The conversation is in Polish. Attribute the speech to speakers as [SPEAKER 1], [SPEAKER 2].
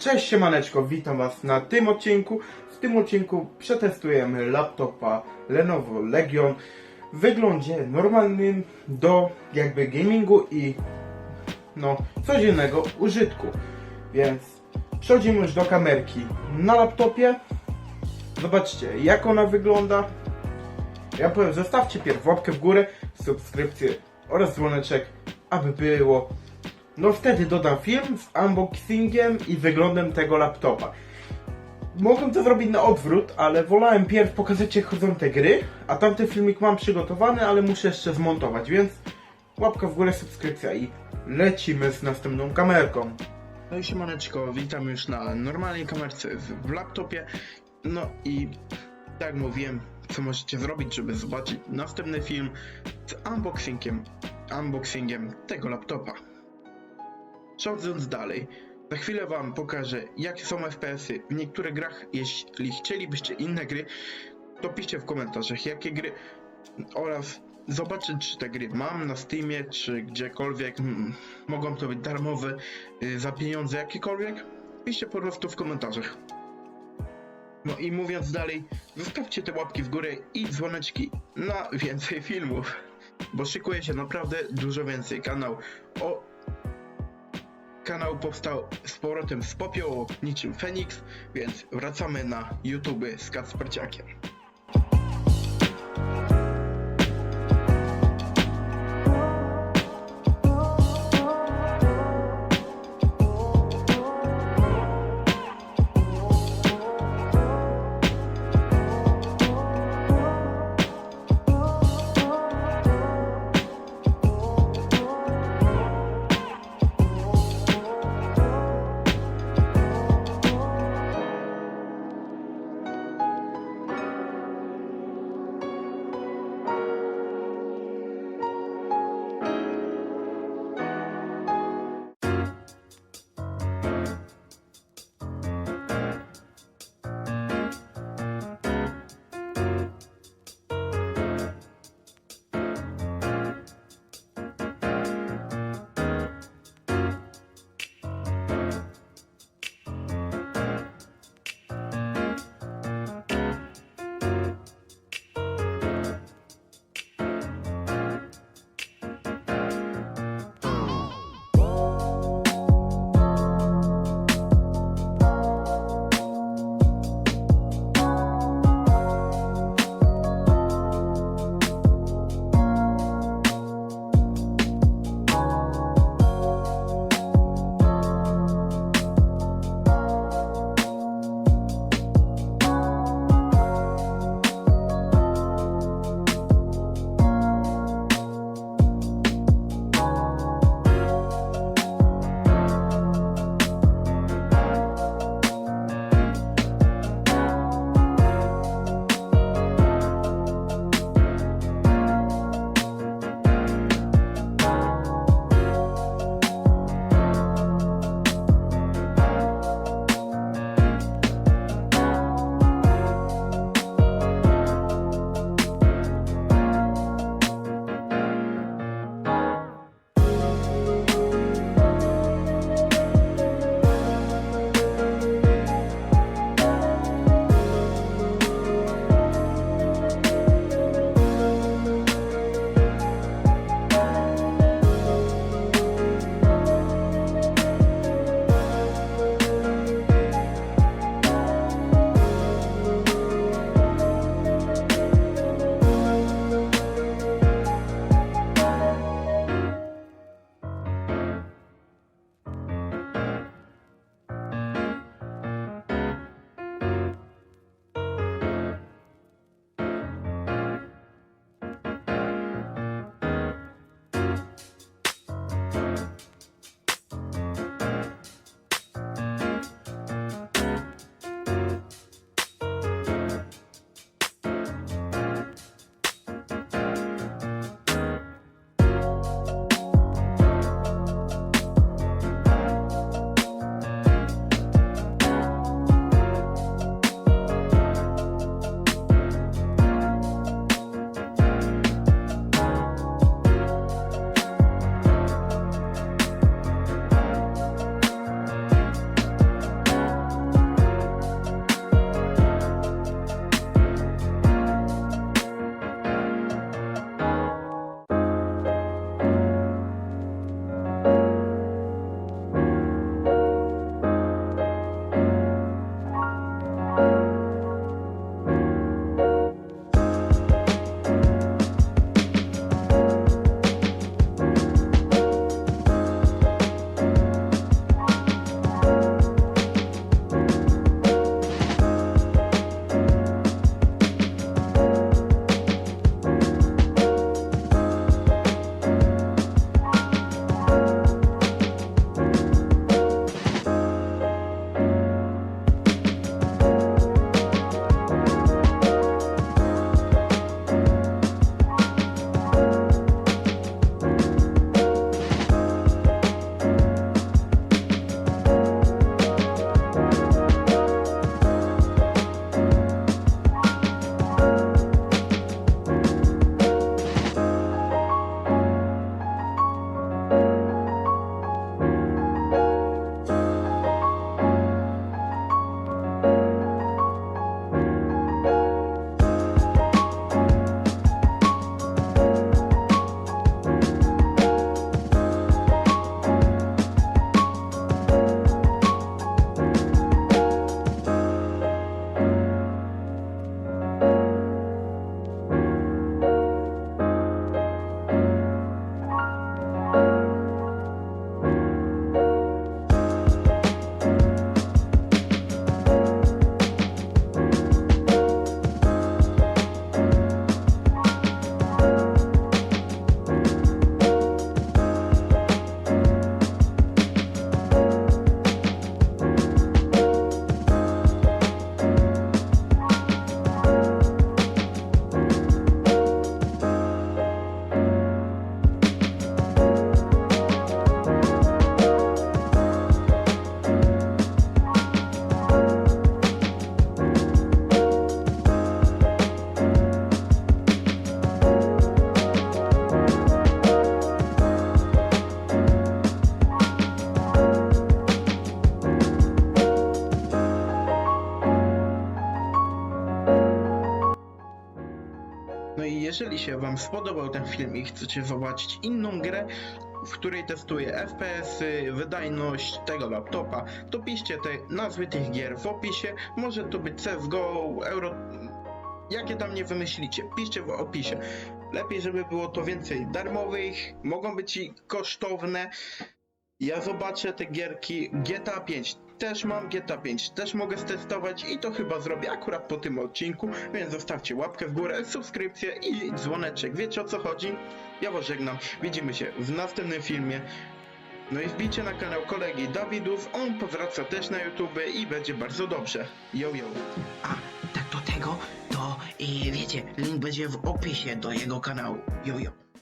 [SPEAKER 1] Cześć siemaneczko, witam was na tym odcinku. W tym odcinku przetestujemy laptopa Lenovo Legion w wyglądzie normalnym do jakby gamingu i no codziennego użytku. Więc przechodzimy już do kamerki na laptopie. Zobaczcie jak ona wygląda. Ja powiem, zostawcie pierw łapkę w górę, subskrypcję oraz dzwoneczek, aby było no wtedy dodam film z unboxingiem i wyglądem tego laptopa. Mogłem to zrobić na odwrót, ale wolałem pierw pokazać jak chodzą te gry, a tamten filmik mam przygotowany, ale muszę jeszcze zmontować, więc łapka w górę, subskrypcja i lecimy z następną kamerką. No i siemaneczko, witam już na normalnej kamerce w, laptopie. No i tak jak mówiłem, co możecie zrobić, żeby zobaczyć następny film z unboxingiem, unboxingiem tego laptopa. Przechodząc dalej, za chwilę Wam pokażę, jakie są FPS-y w niektórych grach. Jeśli chcielibyście inne gry, to piszcie w komentarzach, jakie gry oraz zobaczyć, czy te gry mam na Steamie, czy gdziekolwiek. Mogą to być darmowe, y, za pieniądze jakiekolwiek. Piszcie po prostu w komentarzach. No i mówiąc dalej, zostawcie te łapki w górę i dzwoneczki na więcej filmów, bo szykuje się naprawdę dużo więcej. Kanał o Kanał powstał z powrotem z popiołu niczym Feniks, więc wracamy na YouTube z Kacperciakiem. you jeżeli się Wam spodobał ten film i chcecie zobaczyć inną grę, w której testuję FPS-y, wydajność tego laptopa, to piszcie te nazwy tych gier w opisie. Może to być CSGO, Euro... Jakie tam nie wymyślicie, piszcie w opisie. Lepiej, żeby było to więcej darmowych, mogą być i kosztowne. Ja zobaczę te gierki GTA 5. Też mam GTA 5, też mogę stestować i to chyba zrobię akurat po tym odcinku, więc zostawcie łapkę w górę, subskrypcję i dzwoneczek. Wiecie o co chodzi? Ja was żegnam. Widzimy się w następnym filmie. No i wbijcie na kanał kolegi Dawidów, on powraca też na YouTube i będzie bardzo dobrze. Yo yo.
[SPEAKER 2] A, tak do tego, to y, wiecie, link będzie w opisie do jego kanału. Jojo.